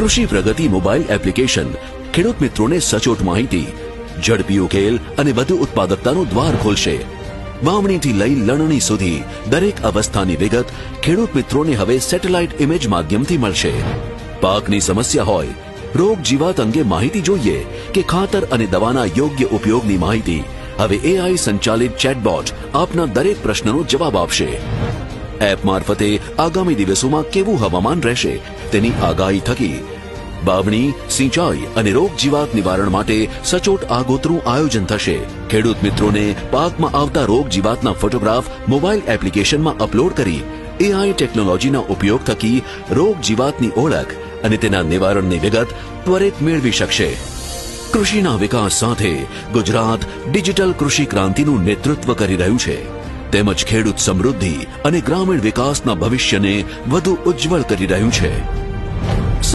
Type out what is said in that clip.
કૃષિ પ્રગતિ mobile application. ખેડૂત મિત્રોને સચોટ માહિતી ઝડપી ઉકેલ અને વધુ ઉત્પાદકતાનું દ્વાર ખોલશે. વાવણીથી લઈ લણણી સુધી દરેક અવસ્થાની વિગત ખેડૂત મિત્રોને હવે સેટેલાઇટ ઇમેજ માધ્યમથી મળશે. પાકની સમસ્યા હોય, રોગ જીવાત અંગે માહિતી જોઈએ કે ખાતર અને દવાના યોગ્ય ઉપયોગની માહિતી. હવે એઆઈ સંચાલિત ચેટબોટ આપના દરેક પ્રશ્નનો જવાબ આપશે. એપ મારફતે આગામી દિવસોમાં કેવું હવામાન રહેશે તેની આગાહી થકી બાવણી, સિંચાઈ અને રોગ જીવાત નિવારણ માટે સચોટ આગોતરું આયોજન થશે. ખેડૂત મિત્રોને પાકમાં આવતા રોગ જીવાતના ફોટોગ્રાફ, મોબાઈલ એપ્લિકેશનમાં અપલોડ કરી એઆઈ ટેકનોલોજીના ઉપયોગ થકી રોગ જીવાતની ઓળખ અને તેના નિવારણની વિગત ત્વરિત મેળવી શકશે. કૃષિના વિકાસ સાથે ગુજરાત ડિજિટલ કૃષિ ક્રાંતિનું નેતૃત્વ કરી રહ્યું છે. તેમજ ખેડૂત સમૃદ્ધિ અને ગ્રામીણ વિકાસના ભવિષ્યને વધુ ઉજ્જવળ કરી રહ્યું છે.